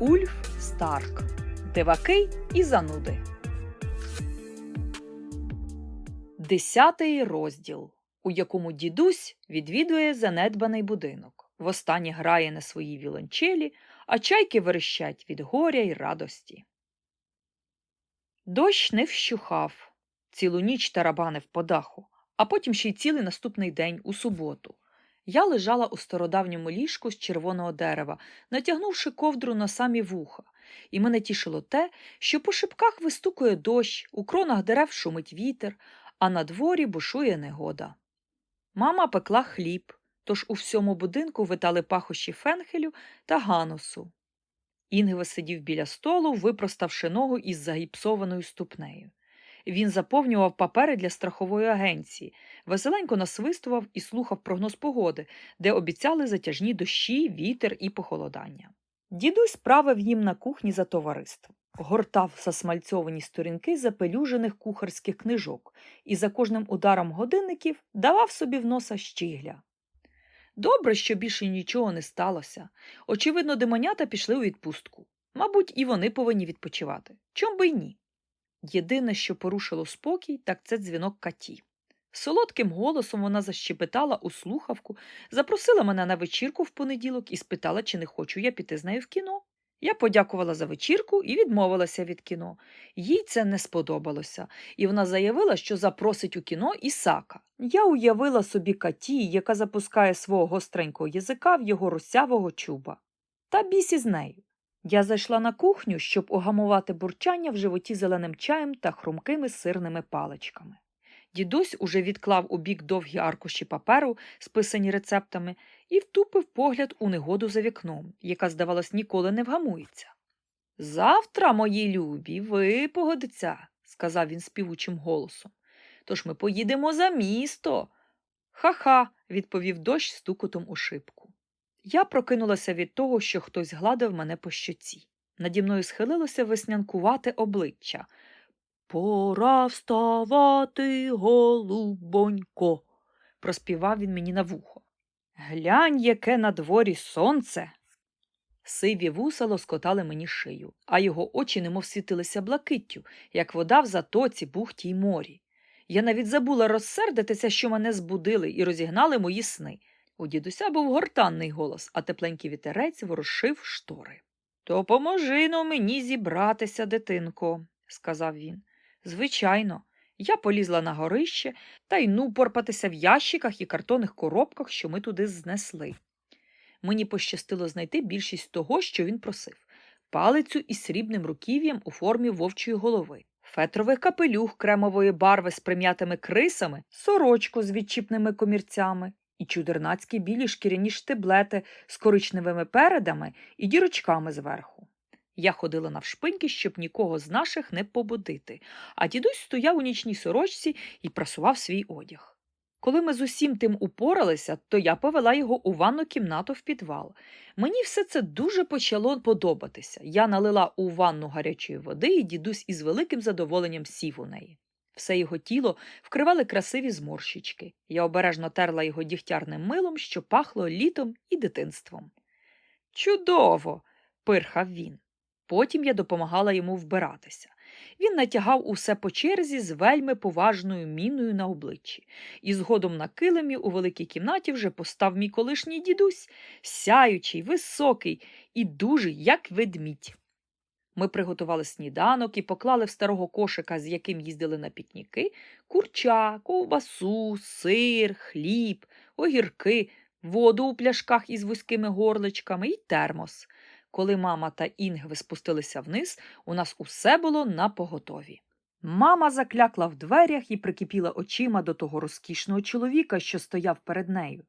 Ульф Старк. Диваки і зануди. Десятий розділ, у якому дідусь відвідує занедбаний будинок. Востаннє грає на своїй вілончелі, а чайки верещать від горя й радості. Дощ не вщухав. Цілу ніч тарабанив по даху, а потім ще й цілий наступний день у суботу. Я лежала у стародавньому ліжку з червоного дерева, натягнувши ковдру на самі вуха, і мене тішило те, що по шибках вистукує дощ, у кронах дерев шумить вітер, а на дворі бушує негода. Мама пекла хліб, тож у всьому будинку витали пахощі фенхелю та ганусу. Інгве сидів біля столу, випроставши ногу із загіпсованою ступнею. Він заповнював папери для страхової агенції, веселенько насвистував і слухав прогноз погоди, де обіцяли затяжні дощі, вітер і похолодання. Дідусь правив їм на кухні за товариство, гортав засмальцьовані сторінки запелюжених кухарських книжок і за кожним ударом годинників давав собі в носа щігля. Добре, що більше нічого не сталося. Очевидно, демонята пішли у відпустку. Мабуть, і вони повинні відпочивати. Чом би й ні? Єдине, що порушило спокій, так це дзвінок каті. Солодким голосом вона защепетала у слухавку, запросила мене на вечірку в понеділок і спитала, чи не хочу я піти з нею в кіно. Я подякувала за вечірку і відмовилася від кіно. Їй це не сподобалося, і вона заявила, що запросить у кіно Ісака. Я уявила собі Каті, яка запускає свого гостренького язика в його русявого чуба. Та біс із нею. Я зайшла на кухню, щоб огамувати бурчання в животі зеленим чаєм та хрумкими сирними паличками. Дідусь уже відклав у бік довгі аркуші паперу, списані рецептами, і втупив погляд у негоду за вікном, яка, здавалось, ніколи не вгамується. Завтра, мої любі, ви погодиться, сказав він співучим голосом. Тож ми поїдемо за місто. Ха-ха, відповів дощ стукотом у шибку. Я прокинулася від того, що хтось гладив мене по щоці. Наді мною схилилося веснянкувате обличчя. Пора вставати, голубонько, проспівав він мені на вухо. Глянь, яке на дворі сонце. Сиві вуса лоскотали мені шию, а його очі немов світилися блакиттю, як вода в затоці, бухті й морі. Я навіть забула розсердитися, що мене збудили і розігнали мої сни. У дідуся був гортанний голос, а тепленький вітерець ворушив штори. То поможи но мені зібратися, дитинко, сказав він. Звичайно, я полізла на горище та й ну порпатися в ящиках і картонних коробках, що ми туди знесли. Мені пощастило знайти більшість того, що він просив палицю із срібним руків'ям у формі вовчої голови, фетровий капелюх кремової барви з прим'ятими крисами, сорочку з відчіпними комірцями і чудернацькі білі шкіряні штиблети з коричневими передами і дірочками зверху. Я ходила навшпиньки, щоб нікого з наших не побудити, а дідусь стояв у нічній сорочці і прасував свій одяг. Коли ми з усім тим упоралися, то я повела його у ванну кімнату в підвал. Мені все це дуже почало подобатися. Я налила у ванну гарячої води, і дідусь із великим задоволенням сів у неї. Все його тіло вкривали красиві зморщички. Я обережно терла його дігтярним милом, що пахло літом і дитинством. Чудово! пирхав він. Потім я допомагала йому вбиратися. Він натягав усе по черзі з вельми поважною міною на обличчі, і згодом на килимі у великій кімнаті вже постав мій колишній дідусь, сяючий, високий і дужий, як ведмідь. Ми приготували сніданок і поклали в старого кошика, з яким їздили на пікніки, курча, ковбасу, сир, хліб, огірки, воду у пляшках із вузькими горличками і термос. Коли мама та Інгви спустилися вниз, у нас усе було на поготові. Мама заклякла в дверях і прикипіла очима до того розкішного чоловіка, що стояв перед нею.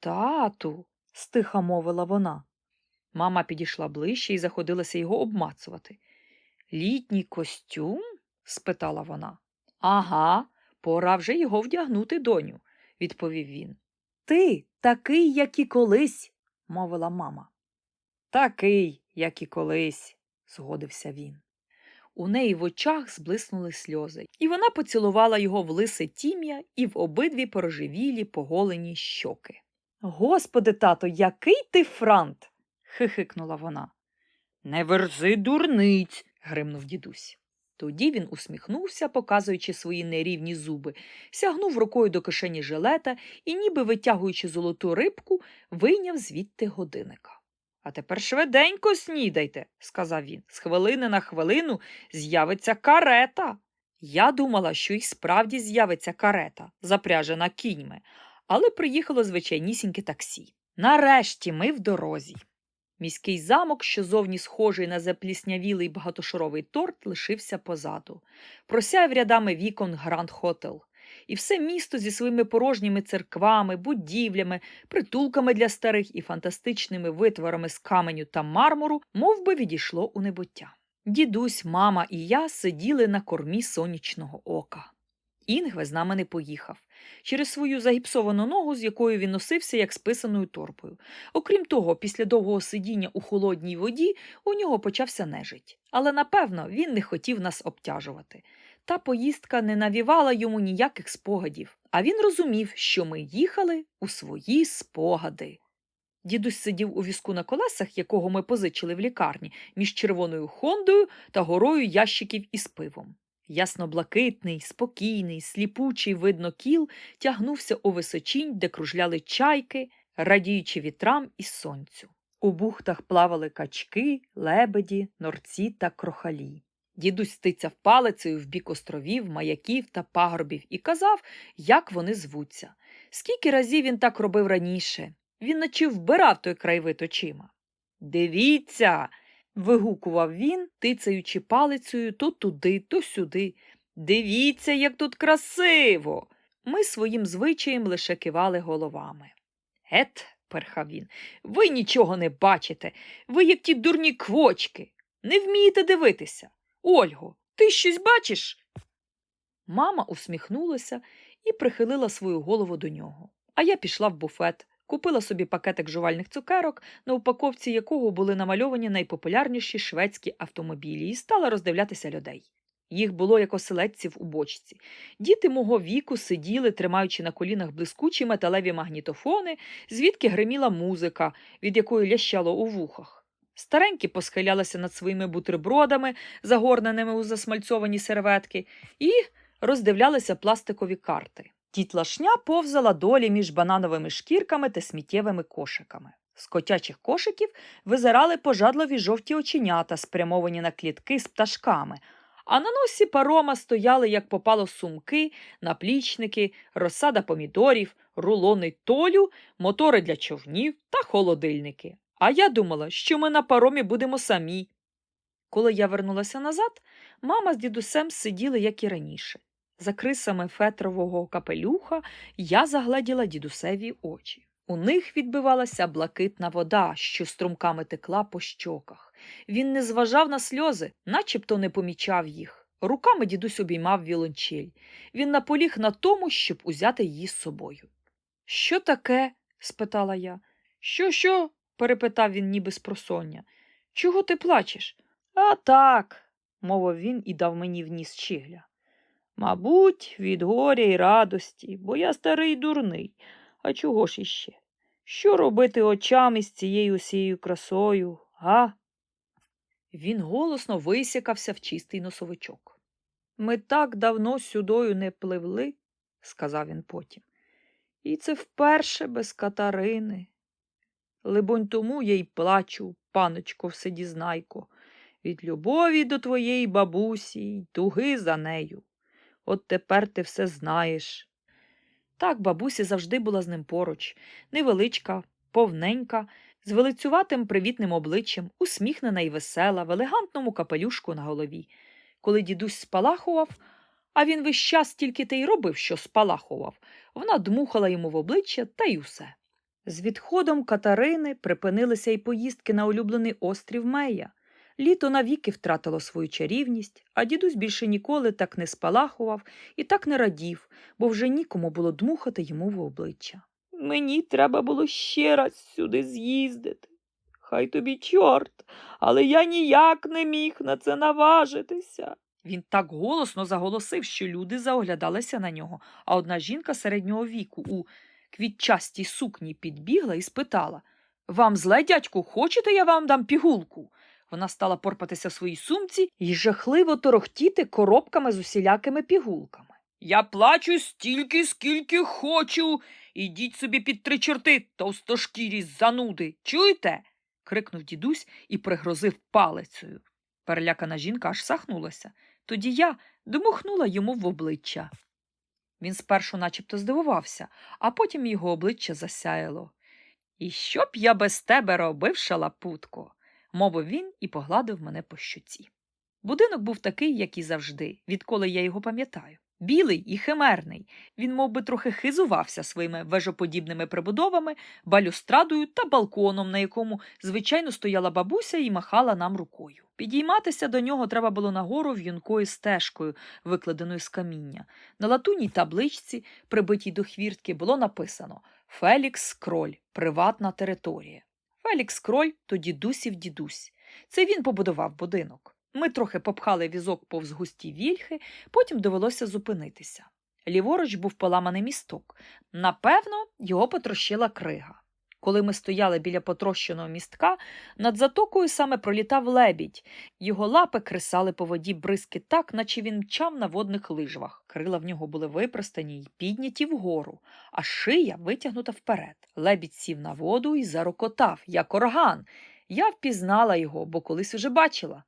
Тату, стиха мовила вона. Мама підійшла ближче і заходилася його обмацувати. Літній костюм? спитала вона. Ага, пора вже його вдягнути, доню, відповів він. Ти такий, як і колись, мовила мама. Такий, як і колись, згодився він. У неї в очах зблиснули сльози, і вона поцілувала його в лисе тім'я і в обидві порожевілі поголені щоки. Господи, тато, який ти франт. Хихикнула вона. Не верзи дурниць, гримнув дідусь. Тоді він усміхнувся, показуючи свої нерівні зуби, сягнув рукою до кишені жилета і, ніби витягуючи золоту рибку, вийняв звідти годинника. А тепер швиденько снідайте, сказав він. З хвилини на хвилину з'явиться карета. Я думала, що й справді з'явиться карета, запряжена кіньми, але приїхало звичайнісіньке таксі. Нарешті ми в дорозі. Міський замок, що зовні схожий на запліснявілий багатошаровий торт, лишився позаду. Просяяв рядами вікон Гранд Хотел. І все місто зі своїми порожніми церквами, будівлями, притулками для старих і фантастичними витворами з каменю та мармуру мов би, відійшло у небуття. Дідусь, мама і я сиділи на кормі сонячного ока. Інгве з нами не поїхав через свою загіпсовану ногу, з якою він носився як з писаною торбою. Окрім того, після довгого сидіння у холодній воді у нього почався нежить. Але напевно він не хотів нас обтяжувати. Та поїздка не навівала йому ніяких спогадів, а він розумів, що ми їхали у свої спогади. Дідусь сидів у візку на колесах, якого ми позичили в лікарні, між червоною хондою та горою ящиків із пивом. Ясно-блакитний, спокійний, сліпучий видно кіл тягнувся у височінь, де кружляли чайки, радіючи вітрам і сонцю. У бухтах плавали качки, лебеді, норці та крохалі. Дідусь стицяв палицею в бік островів, маяків та пагорбів і казав, як вони звуться. Скільки разів він так робив раніше. Він наче вбирав той краєвид очима. Дивіться. Вигукував він, тицаючи палицею то туди, то сюди. Дивіться, як тут красиво. Ми своїм звичаєм лише кивали головами. Ет, перхав він, ви нічого не бачите. Ви як ті дурні квочки. Не вмієте дивитися. Ольго, ти щось бачиш? Мама усміхнулася і прихилила свою голову до нього. А я пішла в буфет, купила собі пакетик жувальних цукерок, на упаковці якого були намальовані найпопулярніші шведські автомобілі, і стала роздивлятися людей. Їх було як оселедців у бочці. Діти мого віку сиділи, тримаючи на колінах блискучі металеві магнітофони, звідки гриміла музика, від якої лящало у вухах. Старенькі посхилялися над своїми бутербродами, загорненими у засмальцьовані серветки, і роздивлялися пластикові карти. Тітлашня повзала долі між банановими шкірками та сміттєвими кошиками. З котячих кошиків визирали пожадливі жовті оченята, спрямовані на клітки з пташками, а на носі парома стояли, як попало, сумки, наплічники, розсада помідорів, рулони толю, мотори для човнів та холодильники. А я думала, що ми на паромі будемо самі. Коли я вернулася назад, мама з дідусем сиділи, як і раніше. За крисами фетрового капелюха я загледіла дідусеві очі. У них відбивалася блакитна вода, що струмками текла по щоках. Він не зважав на сльози, начебто не помічав їх. Руками дідусь обіймав віолончель. Він наполіг на тому, щоб узяти її з собою. Що таке? спитала я. Що, що? перепитав він, ніби з просоння. Чого ти плачеш? А так, мовив він і дав мені в ніс щігля. Мабуть, від горя й радості, бо я старий дурний. А чого ж іще? Що робити очами з цією усією красою, га? Він голосно висякався в чистий носовичок. Ми так давно сюдою не пливли, сказав він потім. І це вперше без Катарини. Либонь, тому я й плачу, паночко вседізнайко, від любові до твоєї бабусі й туги за нею. От тепер ти все знаєш. Так, бабуся завжди була з ним поруч, невеличка, повненька, з велицюватим привітним обличчям, усміхнена і весела, в елегантному капелюшку на голові. Коли дідусь спалахував, а він весь час тільки те й робив, що спалахував, вона дмухала йому в обличчя та й усе. З відходом Катарини припинилися й поїздки на улюблений острів Мея. Літо навіки втратило свою чарівність, а дідусь більше ніколи так не спалахував і так не радів, бо вже нікому було дмухати йому в обличчя. Мені треба було ще раз сюди з'їздити. Хай тобі чорт, але я ніяк не міг на це наважитися. Він так голосно заголосив, що люди заоглядалися на нього, а одна жінка середнього віку у квітчастій сукні підбігла і спитала Вам зле, дядьку, хочете я вам дам пігулку? Вона стала порпатися в своїй сумці і жахливо торохтіти коробками з усілякими пігулками. Я плачу стільки, скільки хочу. Ідіть собі під три чорти, товстошкірі зануди. Чуєте? крикнув дідусь і пригрозив палицею. Перелякана жінка аж сахнулася. Тоді я дмухнула йому в обличчя. Він спершу начебто здивувався, а потім його обличчя засяяло. І що б я без тебе робив, шалапутко? Мовив він і погладив мене по щуці. Будинок був такий, як і завжди, відколи я його пам'ятаю. Білий і химерний. Він мов би, трохи хизувався своїми вежоподібними прибудовами, балюстрадою та балконом, на якому, звичайно, стояла бабуся і махала нам рукою. Підійматися до нього треба було нагору в'юнкою стежкою, викладеною з каміння. На латунній табличці, прибитій до хвіртки, було написано Фелікс Кроль, приватна територія. Фелікс Кроль то дідусів дідусь. Це він побудував будинок. Ми трохи попхали візок повз густі вільхи, потім довелося зупинитися. Ліворуч був поламаний місток. Напевно, його потрощила крига. Коли ми стояли біля потрощеного містка, над затокою саме пролітав лебідь. Його лапи кресали по воді бризки так, наче він мчав на водних лижвах. Крила в нього були випростані й підняті вгору, а шия витягнута вперед. Лебідь сів на воду і зарокотав, як орган. Я впізнала його, бо колись уже бачила.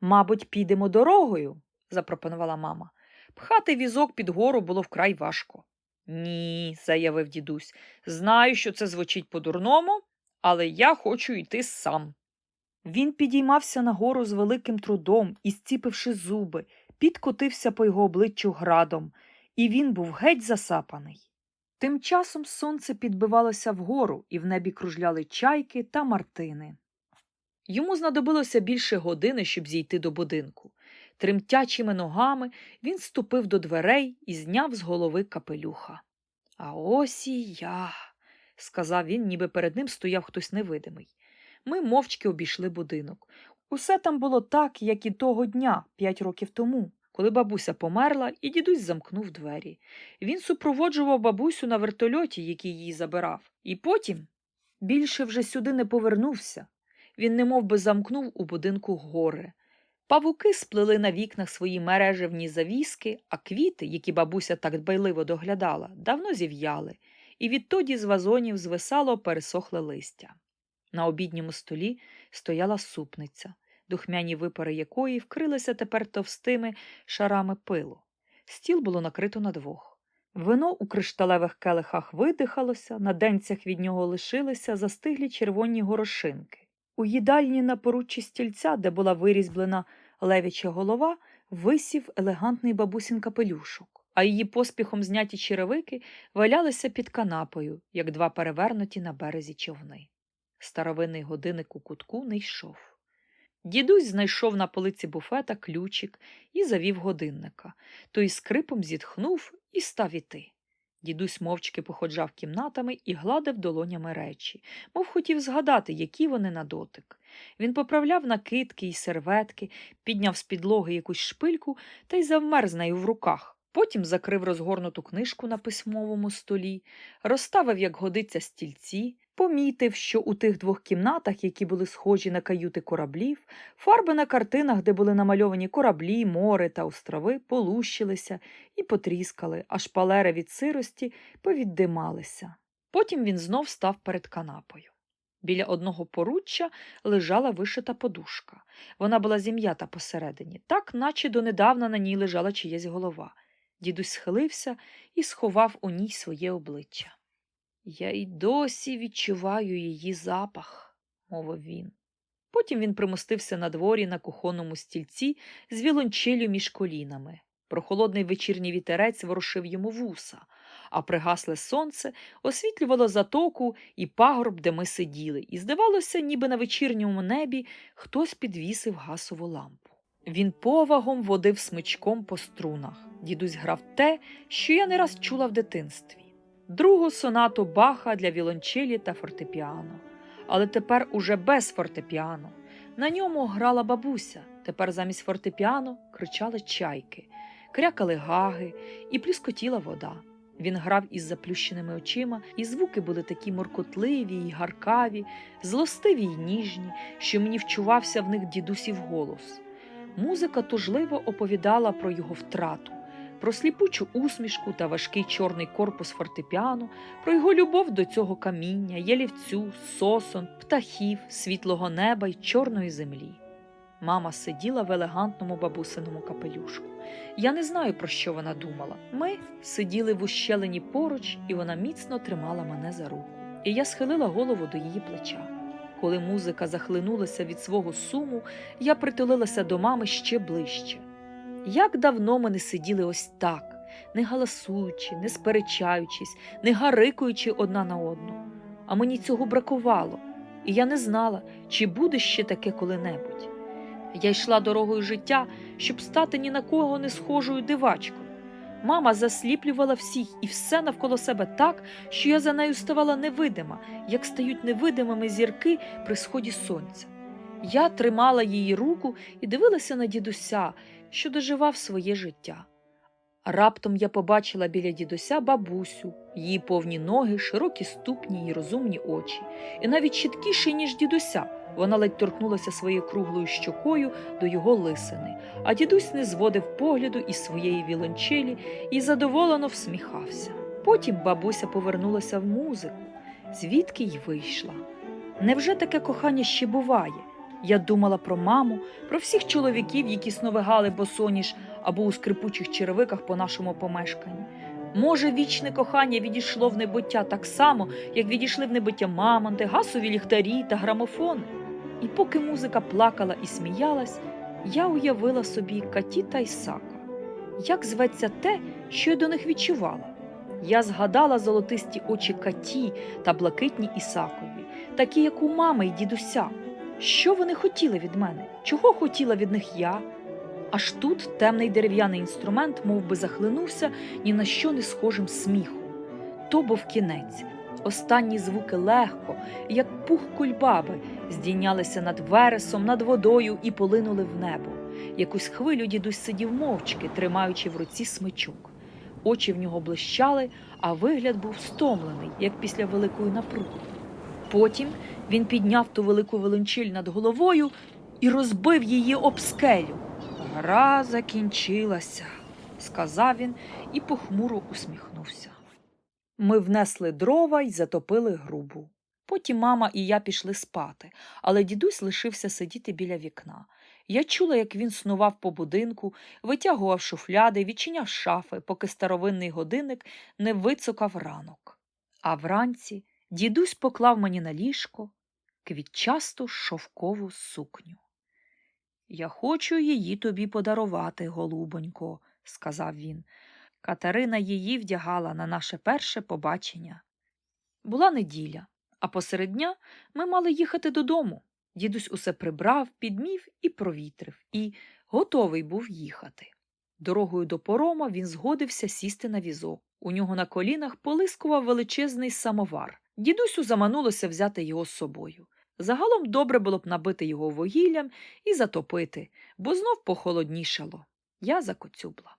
Мабуть, підемо дорогою, запропонувала мама. Пхати візок під гору було вкрай важко. Ні, заявив дідусь. Знаю, що це звучить по-дурному, але я хочу йти сам. Він підіймався нагору з великим трудом і, зціпивши зуби, підкотився по його обличчю градом, і він був геть засапаний. Тим часом сонце підбивалося вгору, і в небі кружляли чайки та мартини. Йому знадобилося більше години, щоб зійти до будинку. Тремтячими ногами він ступив до дверей і зняв з голови капелюха. А ось і я, сказав він, ніби перед ним стояв хтось невидимий. Ми мовчки обійшли будинок. Усе там було так, як і того дня, п'ять років тому, коли бабуся померла, і дідусь замкнув двері. Він супроводжував бабусю на вертольоті, який її забирав, і потім більше вже сюди не повернувся. Він немов би замкнув у будинку гори. Павуки сплели на вікнах свої мережевні завіски, а квіти, які бабуся так дбайливо доглядала, давно зів'яли, і відтоді з вазонів звисало пересохле листя. На обідньому столі стояла супниця, духмяні випари якої вкрилися тепер товстими шарами пилу. Стіл було накрито на двох. Вино у кришталевих келихах видихалося, на денцях від нього лишилися застиглі червоні горошинки. У їдальні на поруччі стільця, де була вирізблена левіча голова, висів елегантний бабусін капелюшок, а її поспіхом зняті черевики валялися під канапою, як два перевернуті на березі човни. Старовинний годинник у кутку не йшов. Дідусь знайшов на полиці буфета ключик і завів годинника. Той скрипом зітхнув і став іти. Дідусь мовчки походжав кімнатами і гладив долонями речі, мов хотів згадати, які вони на дотик. Він поправляв накидки й серветки, підняв з підлоги якусь шпильку та й завмер з нею в руках. Потім закрив розгорнуту книжку на письмовому столі, розставив, як годиться, стільці, помітив, що у тих двох кімнатах, які були схожі на каюти кораблів, фарби на картинах, де були намальовані кораблі, море та острови, полущилися і потріскали, а шпалери від сирості повіддималися. Потім він знов став перед канапою. Біля одного поруччя лежала вишита подушка. Вона була зім'ята посередині, так наче донедавна на ній лежала чиясь голова. Дідусь схилився і сховав у ній своє обличчя. Я й досі відчуваю її запах, мовив він. Потім він примостився на дворі на кухонному стільці з вілончелю між колінами. Прохолодний вечірній вітерець ворушив йому вуса, а пригасле сонце освітлювало затоку і пагорб, де ми сиділи, і здавалося, ніби на вечірньому небі хтось підвісив гасову лампу. Він повагом водив смичком по струнах. Дідусь грав те, що я не раз чула в дитинстві другу сонату Баха для вілончелі та фортепіано. Але тепер уже без фортепіано. На ньому грала бабуся. Тепер замість фортепіано кричали чайки, крякали гаги і плюскотіла вода. Він грав із заплющеними очима, і звуки були такі моркотливі й гаркаві, злостиві й ніжні, що мені вчувався в них дідусів голос. Музика тужливо оповідала про його втрату, про сліпучу усмішку та важкий чорний корпус фортепіано, про його любов до цього каміння, ялівцю, сосон, птахів, світлого неба й чорної землі. Мама сиділа в елегантному бабусиному капелюшку. Я не знаю, про що вона думала. Ми сиділи в ущелині поруч, і вона міцно тримала мене за руку. І я схилила голову до її плеча. Коли музика захлинулася від свого суму, я притулилася до мами ще ближче. Як давно ми не сиділи ось так, не галасуючи, не сперечаючись, не гарикуючи одна на одну. А мені цього бракувало, і я не знала, чи буде ще таке коли-небудь. Я йшла дорогою життя, щоб стати ні на кого не схожою дивачкою. Мама засліплювала всіх і все навколо себе так, що я за нею ставала невидима, як стають невидимими зірки при сході сонця. Я тримала її руку і дивилася на дідуся, що доживав своє життя. Раптом я побачила біля дідуся бабусю, її повні ноги, широкі ступні й розумні очі, і навіть чіткіші, ніж дідуся. Вона ледь торкнулася своєю круглою щокою до його лисини, а дідусь не зводив погляду із своєї вілончелі і задоволено всміхався. Потім бабуся повернулася в музику, звідки й вийшла. Невже таке кохання ще буває? Я думала про маму, про всіх чоловіків, які сновигали босоніж або у скрипучих черевиках по нашому помешканні. Може, вічне кохання відійшло в небуття так само, як відійшли в небуття мамонти, гасові ліхтарі та грамофони. І поки музика плакала і сміялась, я уявила собі Каті та Ісака. Як зветься те, що я до них відчувала? Я згадала золотисті очі Каті та блакитні Ісакові, такі, як у мами й дідуся. Що вони хотіли від мене? Чого хотіла від них я? Аж тут темний дерев'яний інструмент мов би, захлинувся ні на що не схожим сміхом. То був кінець. Останні звуки легко, як пух кульбаби, здійнялися над вересом, над водою і полинули в небо. Якусь хвилю дідусь сидів мовчки, тримаючи в руці смичок. Очі в нього блищали, а вигляд був стомлений, як після великої напруги. Потім він підняв ту велику велончиль над головою і розбив її об скелю. Гра закінчилася, сказав він і похмуро усміхнувся. Ми внесли дрова й затопили грубу. Потім мама і я пішли спати, але дідусь лишився сидіти біля вікна. Я чула, як він снував по будинку, витягував шуфляди, відчиняв шафи, поки старовинний годинник не вицукав ранок. А вранці дідусь поклав мені на ліжко квітчасту шовкову сукню. Я хочу її тобі подарувати, голубонько, сказав він. Катерина її вдягала на наше перше побачення. Була неділя, а посеред дня ми мали їхати додому. Дідусь усе прибрав, підмів і провітрив, і готовий був їхати. Дорогою до порома він згодився сісти на візок. У нього на колінах полискував величезний самовар. Дідусю заманулося взяти його з собою. Загалом добре було б набити його вугіллям і затопити, бо знов похолоднішало. Я закоцюбла.